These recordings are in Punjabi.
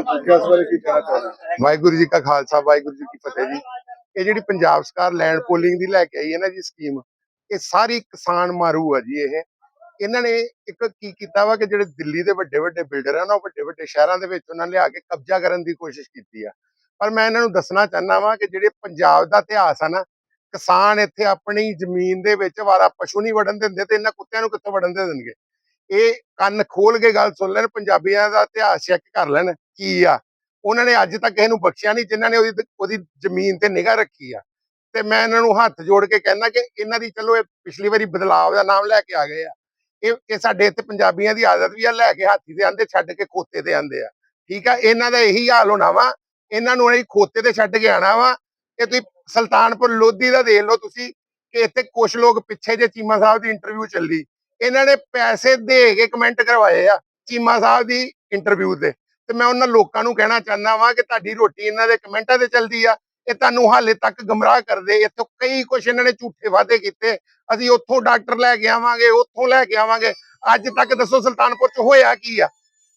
ਕਿ ਇਸ ਬਾਰੇ ਕੀ ਕਹਿਣਾ ਚਾਹੁੰਦੇ ਵਾਹਿਗੁਰੂ ਜੀ ਕਾ ਖਾਲਸਾ, ਵਾਹਿਗੁਰੂ ਜੀ ਕੀ ਫਤਿਹ ਜੀ। ਇਹ ਜਿਹੜੀ ਪੰਜਾਬ ਸਰਕਾਰ ਲੈਂਡ ਪੋਲਿੰਗ ਦੀ ਲੈ ਕੇ ਆਈ ਹੈ ਨਾ ਜੀ ਸਕੀਮ ਇਹ ਸਾਰੀ ਕਿਸਾਨ ਮਾਰੂ ਆ ਜੀ ਇਹ। ਇਹਨਾਂ ਨੇ ਇੱਕ ਕੀ ਕੀਤਾ ਵਾ ਕਿ ਜਿਹੜੇ ਦਿੱਲੀ ਦੇ ਵੱਡੇ ਵੱਡੇ ਬਿਲਡਰ ਆ ਨਾ, ਉਹ ਵੱਡੇ ਵੱਡੇ ਸ਼ਹਿਰਾਂ ਦੇ ਵਿੱਚ ਉਹਨਾਂ ਲਿਆ ਕੇ ਕਬਜ਼ਾ ਕਰਨ ਦੀ ਕੋਸ਼ਿਸ਼ ਕੀਤੀ ਆ। ਪਰ ਮੈਂ ਇਹਨਾਂ ਨੂੰ ਦੱਸਣਾ ਚਾਹੁੰਦਾ ਵਾਂ ਕਿ ਜਿਹੜੇ ਪੰਜਾਬ ਦਾ ਇਤਿਹਾਸ ਆ ਨਾ, ਕਿਸਾਨ ਇੱਥੇ ਆਪਣੀ ਜ਼ਮੀਨ ਦੇ ਵਿੱਚ ਵਾਰਾ ਪਸ਼ੂ ਨਹੀਂ ਵੜਨ ਦਿੰਦੇ ਤੇ ਇਹਨਾਂ ਕੁੱਤਿਆਂ ਨੂੰ ਕਿੱਥੋਂ ਵੜਨ ਦੇ ਦੇਣਗੇ? ਇਹ ਕੰਨ ਖੋਲ ਕੇ ਗੱਲ ਸੁਣ ਲੈਣ, ਪੰਜਾਬੀਆਂ ਦਾ ਇਤਿਹਾਸ ਚੈੱਕ ਕਰ ਲੈਣ ਕੀ ਆ। ਉਹਨਾਂ ਨੇ ਅੱਜ ਤੱਕ ਇਹਨੂੰ ਬਖਸ਼ਿਆ ਨਹੀਂ, ਜਿਨ੍ਹਾਂ ਨੇ ਉਹਦੀ ਉਹਦੀ ਜ਼ਮੀਨ ਤੇ ਨਿਗਾਹ ਰੱਖੀ ਆ। ਤੇ ਮੈਂ ਇਹਨਾਂ ਨੂੰ ਹੱਥ ਜੋੜ ਕੇ ਕਹਿੰਦਾ ਕਿ ਇਹਨਾਂ ਦੀ ਚਲੋ ਇਹ ਪਿਛਲੀ ਵਾਰੀ ਬਦਲਾਵ ਦਾ ਨਾਮ ਲੈ ਕੇ ਆ ਗਏ ਆ। ਇਹ ਇਹ ਸਾਡੇ ਇੱਥੇ ਪੰਜਾਬੀਆਂ ਦੀ ਆਦਤ ਵੀ ਆ, ਲੈ ਕੇ ਹਾਥੀ ਤੇ ਆਂਦੇ, ਛੱਡ ਕੇ ਖੋਤੇ ਤੇ ਆਂਦੇ ਆ। ਠੀਕ ਆ? ਇਹਨਾਂ ਦਾ ਇਹੀ ਹਾਲ ਹੋਣਾ ਵਾ। ਇਹਨਾਂ ਨੂੰ ਅਸੀਂ ਖੋਤੇ ਤੇ ਛੱਡ ਕੇ ਆਣਾ ਵਾ। ਇਹ ਤੁਸੀਂ ਸੁਲਤਾਨਪੁਰ ਲੋਧੀ ਦਾ ਦੇਖ ਲਓ ਤੁਸੀਂ, ਕਿ ਇੱਥੇ ਕੁਝ ਲੋਕ ਪਿੱਛੇ ਜੇ ਚੀਮਾ ਸਾਹਿਬ ਦੀ ਇੰਟਰਵਿਊ ਚੱਲੀ। ਇਹਨਾਂ ਨੇ ਪੈਸੇ ਦੇ ਕੇ ਕਮੈਂਟ ਕਰਵਾਏ ਆ ਚੀਮਾ ਸਾਹਿਬ ਦੀ ਇੰਟਰਵਿਊ ਤੇ। ਤੇ ਮੈਂ ਉਹਨਾਂ ਲੋਕਾਂ ਨੂੰ ਕਹਿਣਾ ਚਾਹੁੰਦਾ ਵਾਂ ਕਿ ਤੁਹਾਡੀ ਰੋਟੀ ਇਹਨਾਂ ਦੇ ਕਮੈਂਟਾਂ ਤੇ ਚੱਲਦੀ ਆ। ਇਹ ਤੁਹਾਨੂੰ ਹਾਲੇ ਤੱਕ ਗਮਰਾਹ ਕਰਦੇ। ਇੱਥੋਂ ਕਈ ਕੁਛ ਇਹਨਾਂ ਨੇ ਝੂਠੇ ਵਾਅਦੇ ਕੀਤੇ। ਅਸੀਂ ਉੱਥੋਂ ਡਾਕਟਰ ਲੈ ਕੇ ਆਵਾਂਗੇ, ਉੱਥੋਂ ਲੈ ਕੇ ਆਵਾਂਗੇ। ਅੱਜ ਤੱਕ ਦੱਸੋ ਸੁਲਤਾਨਪੁਰ ਚ ਹੋਇਆ ਕੀ ਆ?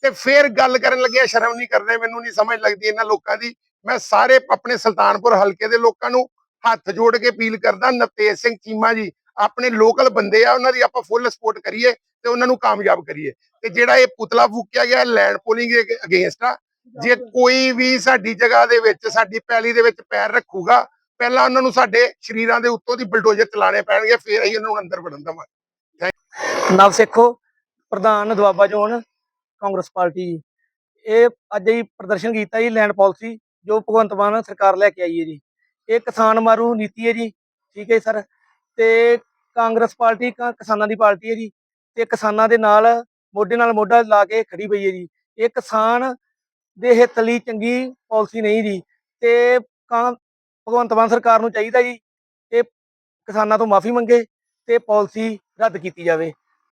ਤੇ ਫੇਰ ਗੱਲ ਕਰਨ ਲੱਗਿਆ, ਸ਼ਰਮ ਨਹੀਂ ਕਰਦੇ, ਮੈਨੂੰ ਨਹੀਂ ਸਮਝ ਲੱਗਦੀ ਇਹਨਾਂ ਲੋਕਾਂ ਦੀ। ਮੈਂ ਸਾਰੇ ਆਪਣੇ ਸੁਲਤਾਨਪੁਰ ਹਲਕੇ ਦੇ ਲੋਕਾਂ ਨੂੰ ਹੱਥ ਜੋੜ ਕੇ ਅਪੀਲ ਕਰਦਾ, ਨਤੇਜ ਸਿੰਘ ਚੀਮਾ ਜੀ ਆਪਣੇ ਲੋਕਲ ਬੰਦੇ ਆ ਉਹਨਾਂ ਦੀ ਆਪਾਂ ਫੁੱਲ ਸਪੋਰਟ ਕਰੀਏ ਤੇ ਉਹਨਾਂ ਨੂੰ ਕਾਮਯਾਬ ਕਰੀਏ। ਤੇ ਜਿਹੜਾ ਇਹ ਪੁਤਲਾ ਫੂਕਿਆ ਗਿਆ ਲੈਂਡ ਪੋਲਿੰਗ ਦੇ ਅਗੇਂਸਟ ਆ। ਜੇ ਕੋਈ ਵੀ ਸਾਡੀ ਜਗ੍ਹਾ ਦੇ ਵਿੱਚ ਸਾਡੀ ਪੈਲੀ ਦੇ ਵਿੱਚ ਪੈਰ ਰੱਖੂਗਾ ਪਹਿਲਾਂ ਉਹਨਾਂ ਨੂੰ ਸਾਡੇ ਸ਼ਰੀਰਾਂ ਦੇ ਉੱਤੋਂ ਦੀ ਬਲਡੋਜ਼ਰ ਚਲਾਣੇ ਪੈਣਗੇ ਫਿਰ ਅਸੀਂ ਉਹਨਾਂ ਨੂੰ ਅੰਦਰ ਵੜਨ ਦੇਵਾਂਗੇ। ਨਵ ਸਿੱਖੋ ਪ੍ਰਧਾਨ ਦੁਆਬਾ ਜ਼ੋਨ ਕਾਂਗਰਸ ਪਾਰਟੀ। ਇਹ ਅੱਜ ਹੀ ਪ੍ਰਦਰਸ਼ਨ ਕੀਤਾ ਜੀ ਲੈਂਡ ਪਾਲਿਸੀ ਜੋ ਭਗਵੰਤ ਮਾਨ ਸਰਕਾਰ ਲੈ ਕੇ ਆਈ ਹੈ ਜੀ। ਇਹ ਕਿਸਾਨ ਮਾਰੂ ਨੀਤੀ ਹੈ ਜੀ। ਠੀਕ ਹੈ ਸਰ। ਤੇ ਕਾਂਗਰਸ ਪਾਰਟੀ ਕ- ਕਿਸਾਨਾਂ ਦੀ ਪਾਰਟੀ ਹੈ ਜੀ, ਤੇ ਕਿਸਾਨਾਂ ਦੇ ਨਾਲ ਮੋਢੇ ਨਾਲ ਮੋਢਾ ਲਾ ਕੇ ਖੜੀ ਪਈ ਹੈ ਜੀ। ਇਹ ਕਿਸਾਨ ਦੇ ਹਿੱਤ ਲਈ ਚੰਗੀ ਪਾਲਿਸੀ ਨਹੀਂ ਜੀ, ਤੇ ਭਗਵੰਤ ਮਾਨ ਸਰਕਾਰ ਨੂੰ ਚਾਹੀਦਾ ਜੀ ਇਹ ਕਿਸਾਨਾਂ ਤੋਂ ਮਾਫੀ ਮੰਗੇ ਤੇ ਪਾਲਿਸੀ ਰੱਦ ਕੀਤੀ ਜਾਵੇ।